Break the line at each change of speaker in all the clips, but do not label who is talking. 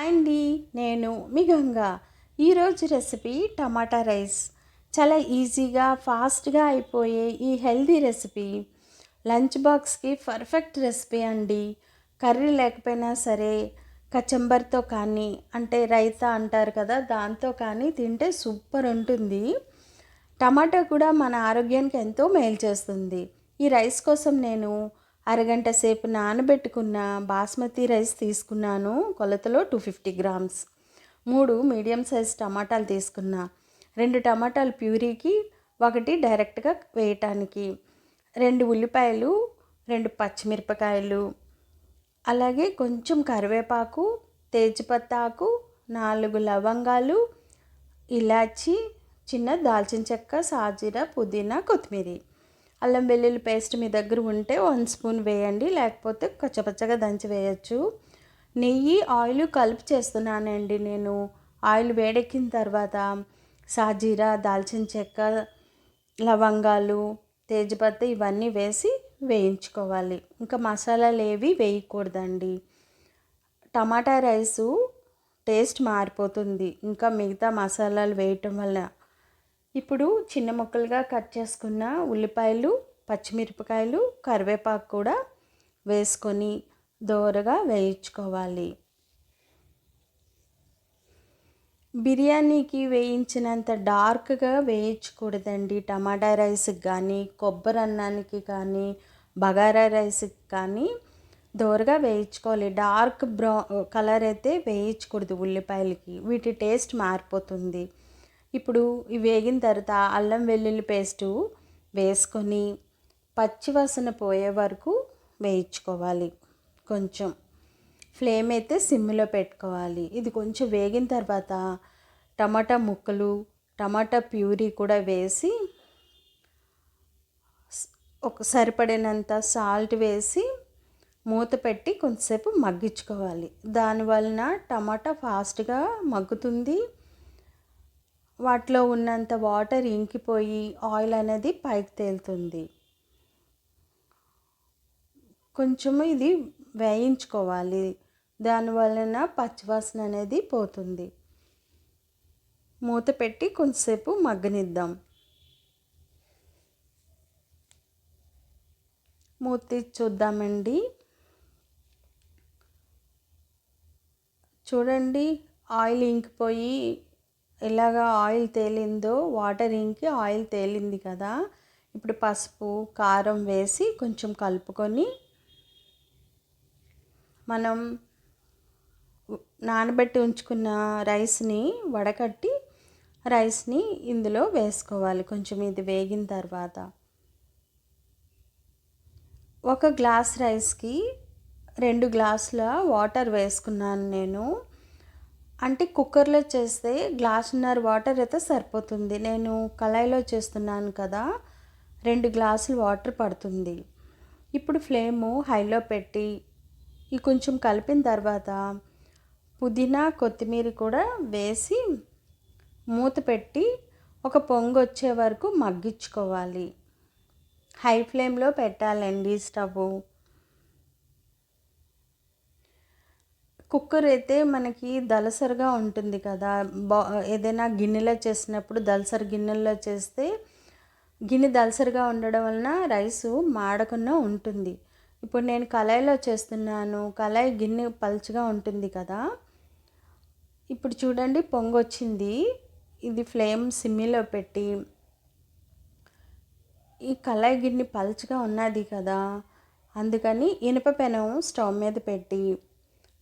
అండి నేను మీ గంగా. ఈరోజు రెసిపీ టమాటా రైస్. చాలా ఈజీగా ఫాస్ట్గా అయిపోయే ఈ హెల్దీ రెసిపీ. లంచ్ బాక్స్కి పర్ఫెక్ట్ రెసిపీ అండి. కర్రీ లేకపోయినా సరే కచంబర్తో కానీ అంటే రైతా అంటారు కదా దాంతో కానీ తింటే సూపర్ ఉంటుంది. టమాటా కూడా మన ఆరోగ్యానికి ఎంతో మేలు చేస్తుంది. ఈ రైస్ కోసం నేను అరగంట సేపు నానబెట్టుకున్న బాస్మతి రైస్ తీసుకున్నాను కొలతలో టూ ఫిఫ్టీ గ్రామ్స్. మూడు మీడియం సైజ్ టమాటాలు తీసుకున్నా. రెండు టమాటాలు ప్యూరీకి ఒకటి డైరెక్ట్గా వేయటానికి. రెండు ఉల్లిపాయలు రెండు పచ్చిమిరపకాయలు. అలాగే కొంచెం కరివేపాకు తేజ్పత్తాకు నాలుగు లవంగాలు ఇలాచి చిన్న దాల్చిన చెక్క సాజీర పుదీనా కొత్తిమీర. అల్లం వెల్లుల్లి పేస్ట్ మీ దగ్గర ఉంటే వన్ స్పూన్ వేయండి లేకపోతే కచ్చపచ్చగా దంచి వేయచ్చు. నెయ్యి ఆయిల్ కలిపి చేస్తున్నానండి నేను. ఆయిల్ వేడెక్కిన తర్వాత సాజీరా దాల్చిన చెక్క లవంగాలు తేజ్పత్త ఇవన్నీ వేసి వేయించుకోవాలి. ఇంకా మసాలాలు ఏవి వేయకూడదండి. టమాటా రైసు టేస్ట్ మారిపోతుంది. ఇంకా మిగతా మసాలాలు వేయటం వల్ల ఇప్పుడు చిన్న ముక్కలుగా కట్ చేసుకున్న ఉల్లిపాయలు పచ్చిమిరపకాయలు కరివేపాకు కూడా వేసుకొని దోరగా వేయించుకోవాలి. బిర్యానీకి వేయించినంత డార్క్గా వేయించకూడదండి. టమాటా రైస్కి కానీ కొబ్బరి అన్నానికి కానీ బగారా రైస్కి కానీ దోరగా వేయించుకోవాలి. డార్క్ బ్రౌ కలర్ అయితే వేయించకూడదు ఉల్లిపాయలకి. వీటి టేస్ట్ మారిపోతుంది. ఇప్పుడు ఇవి వేగిన తర్వాత అల్లం వెల్లుల్లి పేస్టు వేసుకొని పచ్చివాసన పోయే వరకు వేయించుకోవాలి. కొంచెం ఫ్లేమ్ అయితే సిమ్లో పెట్టుకోవాలి. ఇది కొంచెం వేగిన తర్వాత టమాటా ముక్కలు టమాటా ప్యూరీ కూడా వేసి ఒక సరిపడినంత సాల్ట్ వేసి మూత పెట్టి కొంతసేపు మగ్గించుకోవాలి. దానివలన టమాటా ఫాస్ట్గా మగ్గుతుంది. వాటిలో ఉన్నంత వాటర్ ఇంకిపోయి ఆయిల్ అనేది పైకి తేలుతుంది. కొంచెము ఇది వేయించుకోవాలి. దానివలన పచ్చివాసన అనేది పోతుంది. మూత పెట్టి కొంతసేపు మగ్గనిద్దాం. మూత చూద్దామండి. చూడండి ఆయిల్ ఇంకిపోయి ఎలాగ ఆయిల్ తేలిందో వాటర్ ఇంకి ఆయిల్ తేలింది కదా. ఇప్పుడు పసుపు కారం వేసి కొంచెం కలుపుకొని మనం నానబెట్టి ఉంచుకున్న రైస్ని వడకట్టి రైస్ని ఇందులో వేసుకోవాలి కొంచెం ఇది వేగిన తర్వాత. ఒక గ్లాస్ రైస్కి రెండు గ్లాసుల వాటర్ వేసుకున్నాను నేను. అంటే కుక్కర్లో చేస్తే గ్లాసున్నర వాటర్ అయితే సరిపోతుంది. నేను కళాయిలో చేస్తున్నాను కదా రెండు గ్లాసులు వాటర్ పడుతుంది. ఇప్పుడు ఫ్లేము హైలో పెట్టి ఈ కొంచెం కలిపిన తర్వాత పుదీనా కొత్తిమీర కూడా వేసి మూత పెట్టి ఒక పొంగు వచ్చే వరకు మగ్గించుకోవాలి. హై ఫ్లేమ్లో పెట్టాలండి స్టవ్ కుక్కర్ అయితే మనకి దలసరిగా ఉంటుంది కదా. బా ఏదైనా గిన్నెలో చేసినప్పుడు దలసరి గిన్నెల్లో చేస్తే గిన్నె దలసరిగా ఉండడం వలన రైసు మాడకుండా ఉంటుంది. ఇప్పుడు నేను కళాయిలో చేస్తున్నాను. కళాయి గిన్నె పలుచగా ఉంటుంది కదా. ఇప్పుడు చూడండి పొంగొచ్చింది. ఇది ఫ్లేమ్ సిమ్మిలో పెట్టి ఈ కళాయి గిన్నె పలుచగా ఉన్నది కదా. అందుకని ఇనుప పెనం స్టవ్ మీద పెట్టి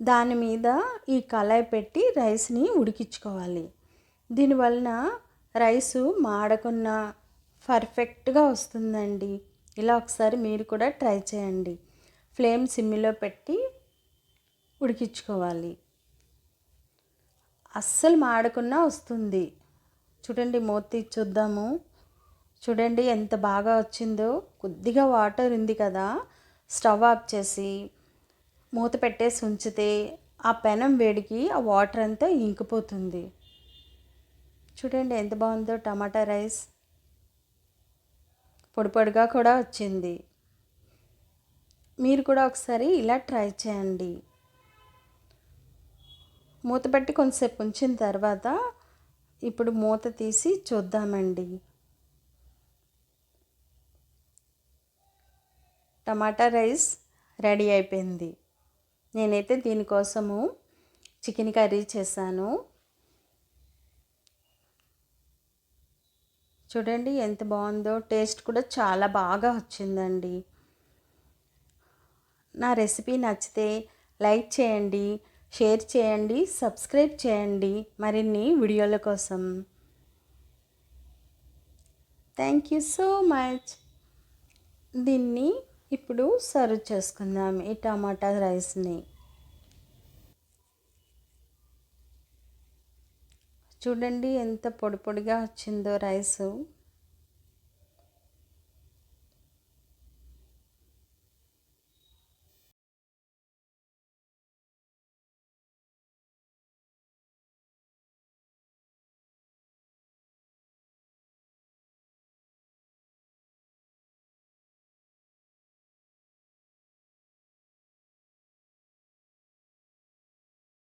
దాని మీద ఈ కళాయి పెట్టి రైస్ని ఉడికించుకోవాలి. దీనివలన రైసు మాడకుండా పర్ఫెక్ట్గా వస్తుందండి. ఇలా ఒకసారి మీరు కూడా ట్రై చేయండి. ఫ్లేమ్ సిమ్మిలో పెట్టి ఉడికించుకోవాలి. అస్సలు మాడకుండా వస్తుంది. చూడండి మూత చూద్దాము. చూడండి ఎంత బాగా వచ్చిందో. కొద్దిగా వాటర్ ఉంది కదా. స్టవ్ ఆఫ్ చేసి మూత పెట్టేసి ఉంచితే ఆ పెనం వేడికి ఆ వాటర్ అంతా ఇంకిపోతుంది. చూడండి ఎంత బాగుందో టమాటా రైస్. పొడి పొడిగా కూడా వచ్చింది. మీరు కూడా ఒకసారి ఇలా ట్రై చేయండి. మూత పెట్టి కొంతసేపు ఉంచిన తర్వాత ఇప్పుడు మూత తీసి చూద్దామండి. టమాటా రైస్ రెడీ అయిపోయింది. నేనైతే దీనికోసము చికెన్ కర్రీ చేశాను. చూడండి ఎంత బాగుందో టేస్ట్ కూడా చాలా బాగా వచ్చిందండి. నా రెసిపీ నచ్చితే లైక్ చేయండి షేర్ చేయండి సబ్స్క్రైబ్ చేయండి. మరిన్ని వీడియోల కోసం. Thank you so much. దీన్ని ఇప్పుడు సర్వ్ చేసుకుందాం. ఈ టమాటా రైస్ని. చూడండి ఎంత పొడి పొడిగా వచ్చిందో రైసు.